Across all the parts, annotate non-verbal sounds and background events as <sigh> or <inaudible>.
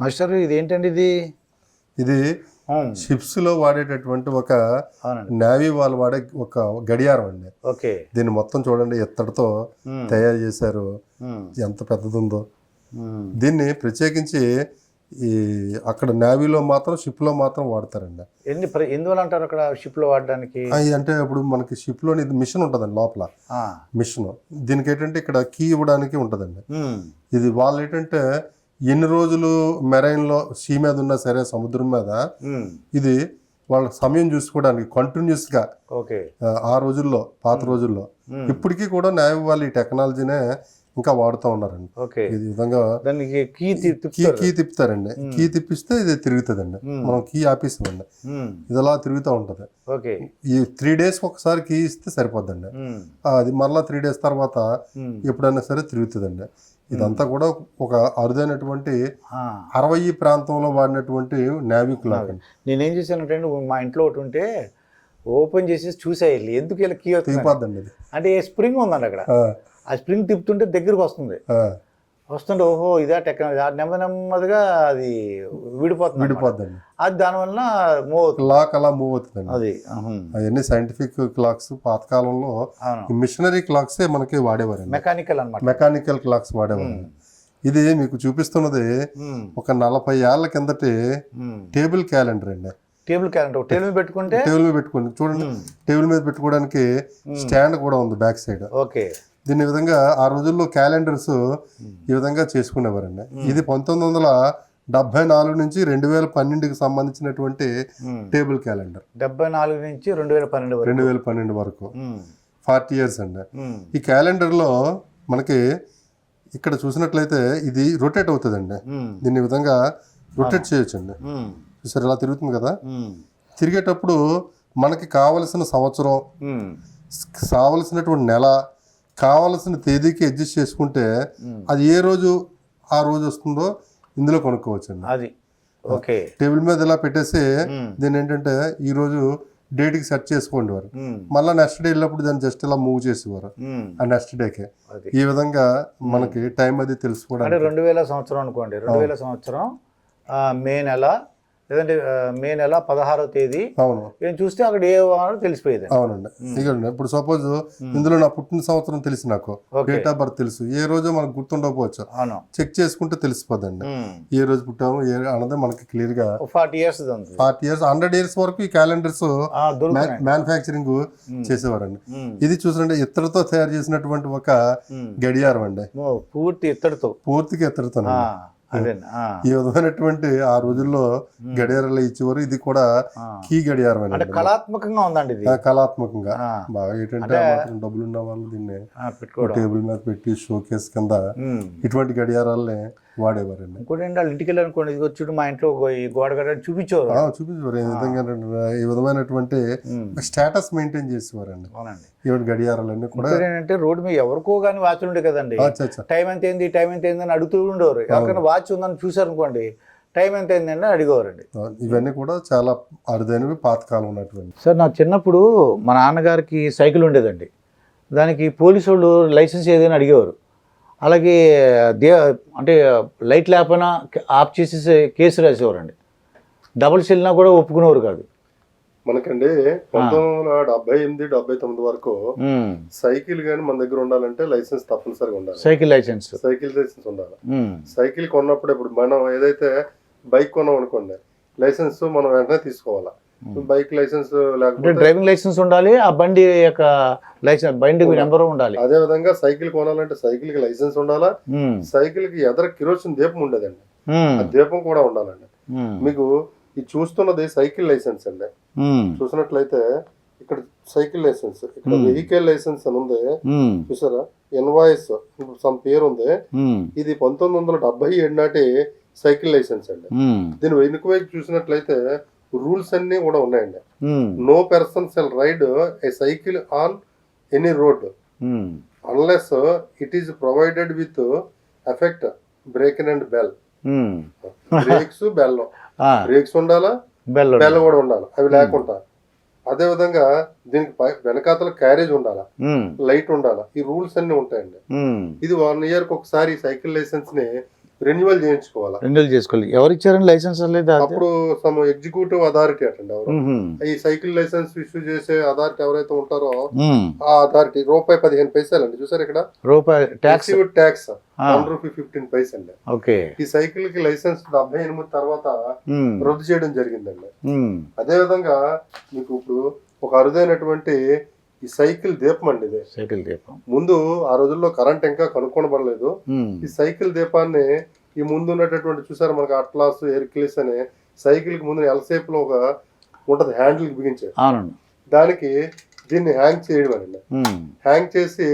Master ఇది ఏంటండి ఇది? ఇది షిప్స్లో వాడేటటువంటి ఒక నేవీ వాళ్ళు వాడే ఒక గడియారం అండి. ఓకే. దీన్ని మొత్తం చూడండి ఎత్తడితో ఉమ్, తయారు చేశారు. ఉమ్, ఎంత పెద్దది ఉందో ఉమ్. దీన్ని ప్రత్యేకించి ఈ అక్కడ నేవీలో మాత్రం షిప్లో మాత్రం వాడతారండి. ఎన్ని ఎందువల్ల అంటారు అక్కడ షిప్లో వాడడానికి అంటే ఇప్పుడు మనకి షిప్లోని మిషన్ ఉంటుందండి లోపల. మిషన్. దీనికి ఏంటంటే ఇక్కడ కీ ఇవ్వడానికి ఉంటుందండి. ఇది వాళ్ళు ఏంటంటే ఎన్ని రోజులు మెరైన్లో సీ మీద ఉన్నా సరే సముద్రం మీద ఇది వాళ్ళ సమయం చూసుకోవడానికి కంటిన్యూస్గా ఓకే. ఆ, రోజుల్లో పాత రోజుల్లో. ఇప్పటికీ కూడా నేవీ వాళ్ళు ఈ టెక్నాలజీనే ఇంకా వాడుతూ ఉన్నారండి. ఈ విధంగా దానికి కీ కీ తిప్పుతారు. కీ తిప్పుతారండి. కీ తిప్పిస్తే ఇది తిరుగుతుందండి. మనం కీ ఆపేసామండి ఉమ్, ఇది అలా తిరుగుతూ ఉంటుంది. ఈ త్రీ డేస్ ఒకసారి కీ ఇస్తే సరిపోద్దండి. అది మళ్ళీ త్రీ డేస్ తర్వాత ఎప్పుడైనా సరే తిరుగుతుందండి. ఇదంతా కూడా ఒక అరుదైనటువంటి. అరవై ప్రాంతంలో వాడినటువంటి నేవీ క్లాక్ అండి నేనేం చేశానంటే మా ఇంట్లో ఒకటి ఉంటే ఓపెన్ చేసి చూసేయాలి. ఎందుకు ఇలా కీ అంటే స్ప్రింగ్ ఉందండి అక్కడ. ఆ, స్ప్రింగ్ తిప్పుతుంటే దగ్గరికి వస్తుంది. వస్తుంటే ఓహో ఇదే టెక్నాలజీ. ఆ నెమ్మది నెమ్మదిగా అది విడిపోతుంది. విడిపోద్దండి. అది దానివల్ల మూవ్ అవుతుంది. క్లాక్ అలా మూవ్ అవుతుందండి. అది. అవన్నీ సైంటిఫిక్ క్లాక్స్ పాతకాలంలో మిషనరీ క్లాక్సే మనకి వాడేవారండి. మెకానికల్ అనమాట మెకానికల్ క్లాక్స్ వాడేవారు. ఇది మీకు చూపిస్తున్నది ఒక నలభై ఏళ్ళ కిందటి టేబుల్ క్యాలెండర్ అండి. టేబుల్ క్యాలెండర్ టేబుల్ మీద పెట్టుకుంటే టేబుల్ మీద పెట్టుకోండి. చూడండి టేబుల్ మీద పెట్టుకోవడానికి స్టాండ్ కూడా ఉంది బ్యాక్ సైడ్. ఓకే. దీని విధంగా ఆ రోజుల్లో క్యాలెండర్స్ ఈ విధంగా చేసుకునేవారండి. ఇది పంతొమ్మిది వందల డెబ్బై నాలుగు నుంచి రెండు వేల పన్నెండుకి సంబంధించినటువంటి టేబుల్ క్యాలెండర్. డెబ్బై నాలుగు నుంచి రెండు వేల పన్నెండు వరకు. రెండు వేల పన్నెండు వరకు. ఫార్టీ ఇయర్స్ అండి. ఈ క్యాలెండర్లో మనకి ఇక్కడ చూసినట్లయితే ఇది రొటేట్ అవుతుందండి. ఈ విధంగా రొటేట్ చేయొచ్చండి. చూసారు ఇలా తిరుగుతుంది కదా? తిరిగేటప్పుడు మనకి కావలసిన సంవత్సరం కావలసినటువంటి నెల కావలసిన తేదీకి అడ్జస్ట్ చేసుకుంటే. అది ఏ రోజు ఆ రోజు వస్తుందో ఇందులో కొనుక్కోవచ్చండి. అది. ఓకే. టేబుల్ మీద ఇలా పెట్టేసి దీన్ని ఏంటంటే ఈ రోజు డేట్కి సెట్ చేసుకోండి వారు. మళ్ళీ నెక్స్ట్ డే వెళ్ళినప్పుడు దాన్ని జస్ట్ ఇలా మూవ్ చేసేవారు. ఆ నెక్స్ట్ డేకి. ఈ విధంగా మనకి టైం అది తెలుసుకోవడానికి. రెండు వేల సంవత్సరం అనుకోండి. రెండు వేల సంవత్సరం మే నెల లేదంటే మే నెల పదహారో తేదీ అవును. ఏం చూస్తే అక్కడ ఏ వారం తెలిసిపోయేది. అవునండి. ఇప్పుడు సపోజ్ ఇందులో నా పుట్టిన సంవత్సరం తెలుసు నాకు. డేట్ ఆఫ్ బర్త్ తెలుసు. ఏ రోజు మనకు గుర్తుండకపోవచ్చు. అవును. చెక్ చేసుకుంటే తెలిసిపోద్దండి. ఏ రోజు పుట్టాము ఏ అన్నది మనకి క్లియర్గా forty years forty years hundred years వరకు ఈ క్యాలెండర్స్ మ్యానుఫ్యాక్చరింగ్ చేసేవారండి. ఇది చూసినట్టే ఇత్తడితో తయారు చేసినటువంటి ఒక. గడియారం అండి. పూర్తి ఇత్తడితో పూర్తిగా ఆ, ఈ విధమైనటువంటి ఆ రోజుల్లో గడియారాలు ఇచ్చేవారు. ఇది కూడా. కీ గడియారం అంటే కళాత్మకంగా ఉందండి ఇది. కళాత్మకంగా. బాగా ఏంటంటే డబ్బులు ఉన్న వాళ్ళు దీన్ని టేబుల్ మీద పెట్టి షోకేస్ కింద. ఇటువంటి గడియారాలనే వాడేవారండి. ఇంకోటి ఏంటి వాళ్ళు ఇంటికి వెళ్ళాలనుకోండి ఇది వచ్చి మా ఇంట్లో గోడ కట్టని చూపించేవారు. చూపించేవారు. ఈ విధంగా ఈ విధమైనటువంటి స్టేటస్ మెయింటైన్ చేసేవారండి. అవునండి. ఈవెన్ గడియారాలన్నీ కూడా ఏంటంటే రోడ్డు మీద ఎవరికో కానీ వాచ్లు ఉండే కదండి. టైం ఎంత అయింది టైం ఎంత అయింది అని అడుగుతూ ఉండేవారు. ఎవరికైనా వాచ్ ఉందని చూసారు అనుకోండి టైం ఎంత అయింది అని అడిగేవారండి. ఇవన్నీ కూడా చాలా అరుదైనవి పాతకాలం ఉన్నటువంటి సార్ నా చిన్నప్పుడు మా నాన్నగారికి సైకిల్ ఉండేదండి. దానికి పోలీసు వాళ్ళు లైసెన్స్ ఏదైనా అడిగేవారు. అలాగే దే అంటే లైట్ లేకపోయినా ఆఫ్ చేసేసి కేసు రాసేవారండి. డబుల్స్ వెళ్ళినా కూడా ఒప్పుకునేవారు కాదు. మనకండి పంతొమ్మిది వందల డెబ్బై ఎనిమిది డెబ్బై తొమ్మిది వరకు. సైకిల్ కానీ మన దగ్గర ఉండాలంటే లైసెన్స్ తప్పనిసరిగా ఉండాలి. Cycle license. సైకిల్ లైసెన్స్ ఉండాలి. సైకిల్ కొన్నప్పుడు ఇప్పుడు మనం ఏదైతే బైక్ కొన్నాం అనుకోండి లైసెన్స్ మనం వెంటనే తీసుకోవాలా? బైక్ లైసెన్స్ అంటే లేకపోతే డ్రైవింగ్ లైసెన్స్ ఉండాలి ఆ బండి యొక్క లైసెన్స్ బండి నెంబర్ ఉండాలి అదే విధంగా సైకిల్ కొనాలంటే సైకిల్కి లైసెన్స్ ఉండాలా ఉమ్. సైకిల్కి ఎదర కిరోసిన్ దీపం ఉండేదండి ఉమ్. ఆ దీపం కూడా ఉండాలండి. మీకు ఈ చూస్తున్నది సైకిల్ లైసెన్స్ అండి. చూసినట్లయితే ఇక్కడ సైకిల్ లైసెన్స్ ఇక్కడ వెహికల్ లైసెన్స్ అని ఉంది. చూసారా ఇన్వాయిస్ సమ్ పేరు ఉంది. ఇది పంతొమ్మిది వందల డెబ్బై ఏడు నాటి సైకిల్ లైసెన్స్ అండి. దీని వెనుక వైపు చూసినట్లయితే రూల్స్ అన్ని కూడా ఉన్నాయండి. No person shall ride a cycle on any road. Unless it is provided with effect brake and bell. Brakes bell. <laughs> Brakes ఉండాలా? బెల్ బెల్ కూడా ఉండాలి. అవి లేకుండా. అదే విధంగా దీనికి వెనకాతల క్యారేజ్ ఉండాలా. లైట్ ఉండాలా? ఈ రూల్స్ అన్ని ఉంటాయండి. ఇది వన్ ఇయర్కి ఒకసారి సైకిల్ లైసెన్స్ని రెన్యువల్ చేయించుకోవాలా? రెన్యూల్ చేసుకోవాలి. ఎవరు ఇచ్చారండి లైసెన్స్ లేదా అప్పుడు సమ్ ఎగ్జిక్యూటివ్ అథారిటీ అటండి ఎవరు? ఈ సైకిల్ లైసెన్స్ ఇష్యూ చేసే అథారిటీ ఎవరైతే ఉంటారో ఆ అథారిటీ రూపాయి పదిహేను పైసలు అండి చూసారు ఇక్కడ? రూపాయి tax tax one rupee fifteen పైస అండి ఓకే. ఈ సైకిల్కి లైసెన్స్ డెబ్బై ఎనిమిది తర్వాత రద్దు చేయడం జరిగిందండి. అదే విధంగా మీకు ఇప్పుడు ఒక అరుదైనటువంటి ఈ సైకిల్ దీపం అండి ఇది. సైకిల్ దీపం. ముందు ఆ రోజుల్లో కరెంట్ ఇంకా కనుక్కొనబడలేదు. ఈ సైకిల్ దీపాన్ని ఈ ముందు ఉన్నటువంటి చూసారు మనకి అట్లాస్ ఎర్క్లిస్ అనే సైకిల్కి ముందు ఎల్ షేప్లో ఒక ఉంటది హ్యాండిల్ బిగించారు అవునండి. దానికి దీన్ని హ్యాంగ్ చేయడం అండి హ్యాంగ్ చేసి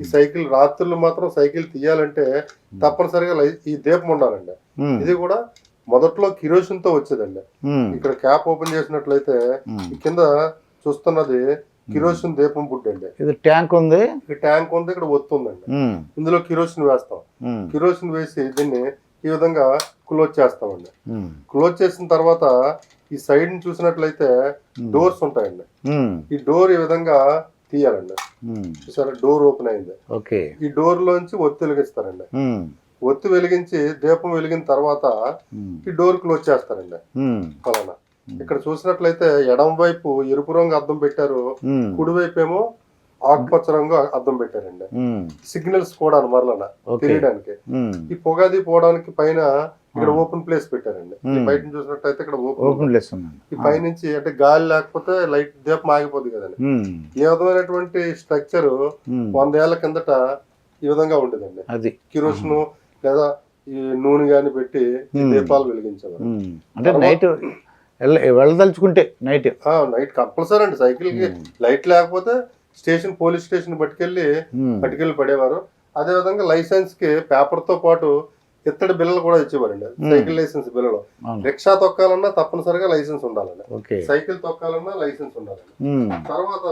ఈ సైకిల్ రాత్రులు మాత్రం సైకిల్ తీయాలంటే తప్పనిసరిగా ఈ దీపం ఉండాలండి. ఇది కూడా మొదట్లో కిరోసిన్తో వచ్చేదండి ఇక్కడ క్యాప్ ఓపెన్ చేసినట్లయితే కింద చూస్తున్నది కిరోసిన్ దీపం బుడ్డి అండి ఇది ట్యాంక్ ఉంది. ఈ ట్యాంక్ ఉంది ఇక్కడ ఒత్తు ఉందండి. ఉమ్, ఇందులో కిరోసిన్ వేస్తాం. కిరోసిన్ వేసి దీన్ని ఈ విధంగా క్లోజ్ చేస్తామండి. క్లోజ్ చేసిన తర్వాత ఈ సైడ్ని చూసినట్లయితే డోర్స్ ఉంటాయండి. ఈ డోర్ ఈ విధంగా తీయాలండి. చూసారా? డోర్ ఓపెన్ అయింది. ఓకే. ఈ డోర్ లోంచి ఒత్తి వెలిగిస్తారండి. ఒత్తి వెలిగించి దీపం వెలిగిన తర్వాత ఈ డోర్ క్లోజ్ చేస్తారండి. ఫలానా ఇక్కడ చూసినట్లయితే ఎడం వైపు ఎరుపు రంగు అద్దం పెట్టారు ఉమ్, కుడి వైపు ఏమో ఆకుపచ్చ రంగు అద్దం పెట్టారండి. సిగ్నల్స్ కూడా మరలన. తెలియడానికి ఉమ్, ఈ పొగాది పోవడానికి పైన ఇక్కడ ఓపెన్ ప్లేస్ పెట్టారండి. బయట నుంచి చూసినట్టయితే ఇక్కడ ఓపెన్ ఓపెన్ లెస్ ఉందండి. ఈ పైనుంచి అంటే గాలి లేకపోతే లైట్ దీపం ఆగిపోద్ది కదండి. ఈ విధమైనటువంటి స్ట్రక్చర్ వందేళ్ళ కిందట ఈ విధంగా ఉండేదండి. అది. కిరోసిన్ లేదా ఈ నూనె గాని పెట్టి. దీపాలు వెలిగించేవారు. ఉమ్, అంటే నైట్ వెళ్ళదలుచుకుంటే నైట్ నైట్ కంపల్సరీ అండి. సైకిల్కి లైట్ లేకపోతే స్టేషన్ పోలీస్ స్టేషన్ పట్టుకెళ్ళి ఉమ్, పట్టుకెళ్ళి పడేవారు. అదే విధంగా లైసెన్స్కి పేపర్తో పాటు ఇత్తడి బిల్లలు కూడా ఇచ్చేవారండి. సైకిల్ లైసెన్స్ బిల్లలు. రిక్షా తొక్కాలన్నా తప్పనిసరిగా లైసెన్స్ ఉండాలండి. సైకిల్ తొక్కాలన్నా లైసెన్స్ ఉండాలండి. తర్వాత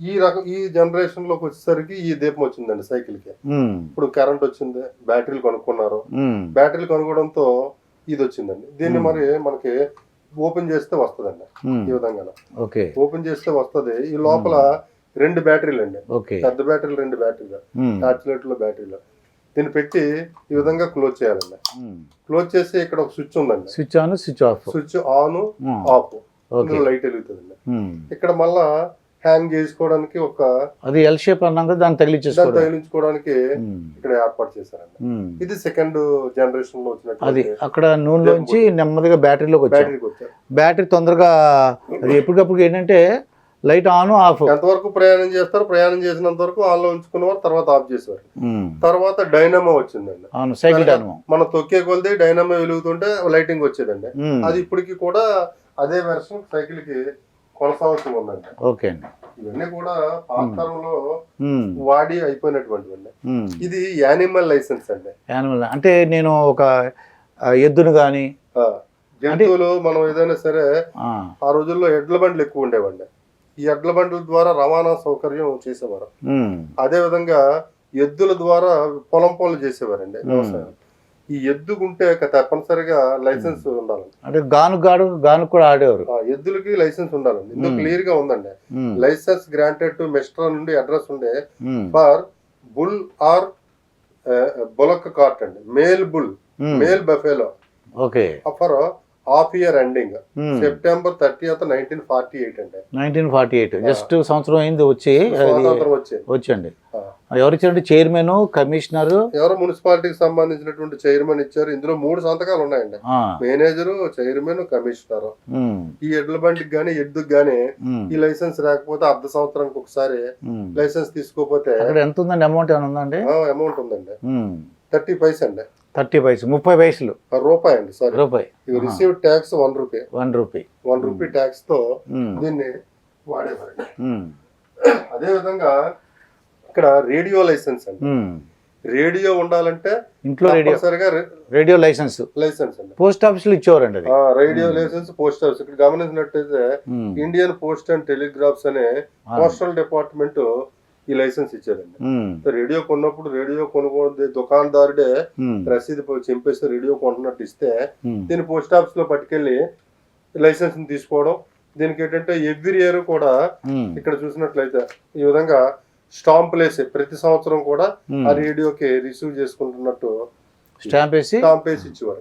ఈ రకం ఈ జనరేషన్లోకి వచ్చేసరికి ఈ దీపం వచ్చిందండి సైకిల్కి ఇప్పుడు కరెంట్ వచ్చింది బ్యాటరీలు కొనుక్కున్నారు. బ్యాటరీలు కొనుక్కోవడంతో ఇది వచ్చిందండి. దీన్ని మరి మనకి ఓపెన్ చేస్తే వస్తుందండి. ఉమ్, ఈ విధంగా ఓకే. ఓపెన్ చేస్తే వస్తది. ఈ లోపల రెండు బ్యాటరీలు అండి. పెద్ద బ్యాటరీలు రెండు బ్యాటరీలు. ఉమ్, టార్చ్ లైట్లో బ్యాటరీలు. దీన్ని పెట్టి ఈ విధంగా క్లోజ్ చేయాలండి. ఉమ్. క్లోజ్ చేసి ఇక్కడ ఒక స్విచ్ ఉందండి. Switch on switch off. Switch on off. Light వెలుగుతుందండి. ఇక్కడ మళ్ళా హ్యాంగ్ చేసుకోవడానికి ఒక అది ఎల్ షేప్ అన్నాం కదా దాన్ని తగిలించేసుకోవడం. తగిలించుకోవడానికి ఉమ్, ఇక్కడ ఏర్పాటు చేశారండి. ఉమ్. ఇది సెకండ్ జనరేషన్లో అది వచ్చినటువంటి అక్కడ నూనెలోంచి నెమ్మదిగా బ్యాటరీలోకి వచ్చాం బ్యాటరీ తొందరగా అది ఎప్పటికప్పుడు ఏంటంటే లైట్ ఆన్ ఆఫ్. ఎంతవరకు ప్రయాణం చేస్తారు? ప్రయాణం చేసినంత వరకు ఆన్లో ఉంచుకునేవారు తర్వాత ఆఫ్ చేసేవారు. తర్వాత డైనమో వచ్చిందండి. అవును సైకిల్ డైనమో మనం తొక్కే కొలిది డైనమో వెలుగుతుంటే లైటింగ్ వచ్చేదండి. అది ఇప్పటికి కూడా అదే వెర్షన్ సైకిల్కి కొనసాగుతూ ఉందండి ఓకే అండి. ఇవన్నీ కూడా పాత తరంలో ఉమ్, వాడి అయిపోయినటువంటివండి ఉమ్. ఇది యానిమల్ లైసెన్స్ అండి. యానిమల్ అంటే నేను ఒక ఎద్దును కానీ జంతువులు మనం ఏదైనా సరే ఆ, రోజుల్లో ఎడ్ల బండ్లు ఎక్కువ ఉండేవండి. ఈ ఎడ్ల బండ్ల ద్వారా రవాణా సౌకర్యం చేసేవారు. అదే విధంగా ఎద్దుల ద్వారా పొలం పనులు చేసేవారండి వ్యవసాయం. ఈ ఎద్దుకుంటే ఇక తప్పనిసరిగా లైసెన్స్ ఉండాలండి అంటే గాను గాడు గాను కూడా ఆడేవారు. ఆ ఎద్దులకి లైసెన్స్ ఉండాలండి ఇందులో క్లియర్గా ఉందండి లైసెన్స్ గ్రాంటెడ్ టు మెస్ట్రా నుండి అడ్రస్ ఉండే for bull or bullock cart అండి. Male bull male buffalo. Okay. For half year ending. Um, September thirty nineteen forty eight అండి. నైన్టీన్ ఫార్టీ ఎయిట్ జస్ట్ సంవత్సరం అయింది వచ్చి వచ్చండి. ఎవరు ఇచ్చారంటే చైర్మన్ కమిషనర్? ఎవరో మున్సిపాలిటీకి సంబంధించినటువంటి చైర్మన్ ఇచ్చారు. ఇందులో మూడు సంతకాలు ఉన్నాయండి. Manager chairman commissioner. ఈ ఎడ్ల బండికి గానీ ఎద్దుకి గానీ ఈ లైసెన్స్ రాకపోతే అర్ధ సంవత్సరానికి ఒకసారి లైసెన్స్ తీసుకోపోతే ఎంత ఉందండి? అమౌంట్ ఏమైనా ఉందండి అమౌంట్ ఉందండి. థర్టీ పైస్ అండి. థర్టీ పైసలు ముప్పై పైసలు. రూపాయి అండి సారీ. రూపాయి. Receive tax one rupee one rupee one rupee ట్యాక్స్తో ఉమ్, దీన్ని వాడేవారండి. ఉమ్, అదే విధంగా ఇక్కడ రేడియో లైసెన్స్ అండి. ఉమ్. రేడియో ఉండాలంటే ఇంట్లో రేడియో. Radio license. లైసెన్స్ అండి. పోస్ట్ ఆఫీస్లో ఇచ్చేవారండి అది. ఆ, రేడియో లైసెన్స్ పోస్ట్ ఆఫీస్. ఇక్కడ గమనించినట్టయితే ఇండియన్ పోస్ట్ అండ్ టెలిగ్రాఫ్స్ అనే పోస్టల్ డిపార్ట్మెంట్ ఈ లైసెన్స్ ఇచ్చేదండి ఉమ్, రేడియో కొన్నప్పుడు రేడియో కొనుగోలు దుకాణదారుడే రసీదు పో- చింపేసి రేడియో కొంటున్నట్టు ఇస్తే దీన్ని పోస్ట్ ఆఫీస్లో పట్టుకెళ్ళి లైసెన్స్ తీసుకోవడం దీనికి ఏంటంటే ఎవ్రీ ఇయర్ కూడా ఇక్కడ చూసినట్లయితే ఈ విధంగా స్టాంపులు వేసి ప్రతి సంవత్సరం కూడా. ఆ రేడియోకి రిసీవ్ చేసుకుంటున్నట్టు స్టాంప్ వేసి స్టాంప్ వేసి ఇచ్చేవారు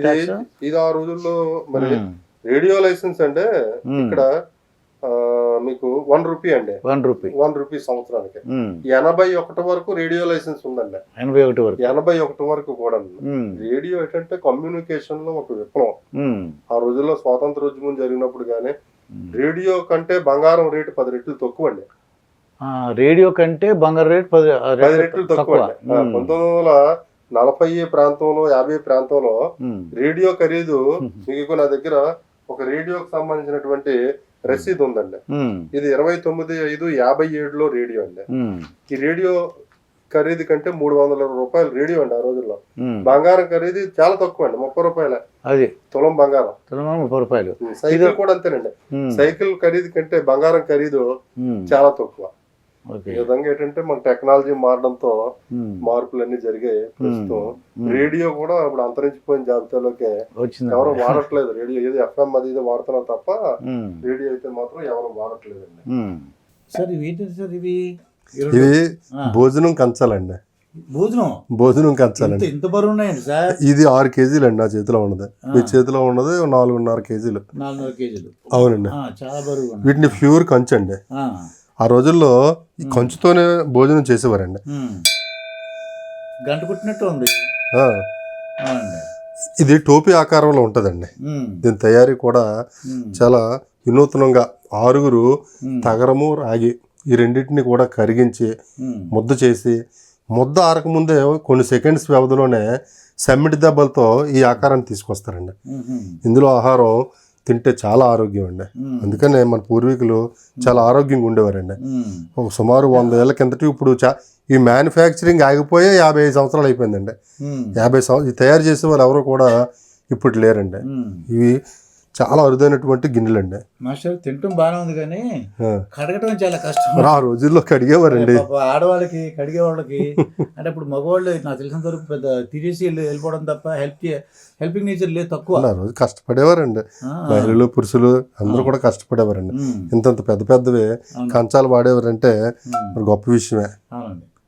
ఎంత ఇది ఆ రోజుల్లో మరి. రేడియో లైసెన్స్ అంటే. ఇక్కడ మీకు వన్ రూపీ అండి వన్ రూపీ వన్ రూపీ సంవత్సరానికి ఉమ్. ఎనభై ఒకటి వరకు రేడియో లైసెన్స్ ఉందండి ఎనభై ఒకటి వరకు ఎనభై ఒకటి వరకు కూడా ఉమ్. రేడియో ఏంటంటే కమ్యూనికేషన్లో ఒక విప్లవం ఉమ్. ఆ రోజుల్లో స్వాతంత్ర ఉద్యమం జరిగినప్పుడు గానీ ఉమ్. రేడియో కంటే బంగారం రేటు పది రెట్లు తక్కువ అండి రేడియో కంటే బంగారు రేట్ పది పది రేట్ రెట్లు తక్కువ. పంతొమ్మిది వందల నలభై ప్రాంతంలో యాభై ప్రాంతంలో. రేడియో ఖరీదు మీకు నా దగ్గర ఒక రేడియోకి సంబంధించినటువంటి రసీదు ఉందండి. ఇది ఇరవై తొమ్మిది ఐదు యాభై ఏడులో రేడియో అండి. ఈ రేడియో ఖరీదు కంటే మూడు వందల రూపాయలు రేడియో అండి ఆ రోజుల్లో. బంగారం ఖరీదు చాలా తక్కువ అండి ముప్పై రూపాయల అది తులం బంగారం తెలంగాణ ముప్పై రూపాయలు సైకిల్ కూడా అంతేనండి. సైకిల్ ఖరీదు కంటే బంగారం ఖరీదు. చాలా తక్కువ ఈ విధంగా ఏంటంటే మన టెక్నాలజీ మారడంతో ఉమ్. మార్పులన్నీ జరిగాయి ప్రస్తుతం. ఉమ్. రేడియో కూడా ఇప్పుడు అంతరించిపోయిన జాబితాలోకి వచ్చింది ఎవరు వాడట్లేదు. రేడియో ఏదో ఎఫ్ఎం అది ఇది వాడుతున్నారు తప్ప. రేడియో అయితే మాత్రం ఎవరు వాడట్లేదండి. సార్ ఇవి ఏంటి సార్ ఇవి? ఇవి. భోజనం కంచాలండి. భోజనం? భోజనం కంచాలండి. ఇంత బరువు ఉన్నాయండి సార్. ఇది ఆరు కేజీలు అండి నా చేతిలో ఉన్నది. మీ చేతిలో ఉన్నది నాలుగున్నర కేజీలు. నాలుగున్నర కేజీలు. అవునండి. ఆ, చాలా బరువు వీటిని ప్యూర్ కంచు అండి ఆ. రోజుల్లో ఈ కంచుతోనే భోజనం చేసేవారండి. గంట కుట్టినట్టు ఉంది ఇది టోపీ ఆకారంలో ఉంటుందండి. దీని తయారీ కూడా. చాలా వినూత్నంగా ఆరుగురు. తగరము రాగి ఈ రెండింటిని కూడా కరిగించి. ముద్ద చేసి ముద్ద ఆరకముందే కొన్ని సెకండ్స్ వ్యవధిలోనే సమ్మిటి దెబ్బలతో ఈ ఆకారాన్ని తీసుకొస్తారండి. ఇందులో ఆహారం తింటే చాలా ఆరోగ్యం అండి. అందుకనే మన పూర్వీకులు చాలా ఆరోగ్యంగా ఉండేవారండి. ఒక సుమారు వంద ఏళ్ళ కిందటి ఇప్పుడు చా ఈ మ్యానుఫ్యాక్చరింగ్ ఆగిపోయే యాభై ఐదు సంవత్సరాలు అయిపోయిందండి. యాభై సంవత్సరాలు తయారు చేసే వాళ్ళు ఎవరు కూడా ఇప్పుడు లేరండి. ఇవి చాలా అరుదైనటువంటి గిన్నెలండి. మాస్టర్ తింటాం బాగానే ఉంది కానీ. కడగటం చాలా కష్టం. ఆ రోజుల్లో కడిగేవారండి. ఆడవాళ్ళకి కడిగే వాళ్ళకి అంటే ఇప్పుడు మగవాళ్ళు నాకు తెలిసినంత వరకు పెద్ద వెళ్ళి వెళ్ళిపోవడం తప్ప హెల్ప్ హెల్పింగ్ నేచర్ లేదు తక్కువ. ఆ రోజు కష్టపడేవారండి. మహిళలు పురుషులు అందరూ కూడా కష్టపడేవారండి. ఇంతంత పెద్ద పెద్దవి. కంచాలు వాడేవారంటే గొప్ప విషయమే.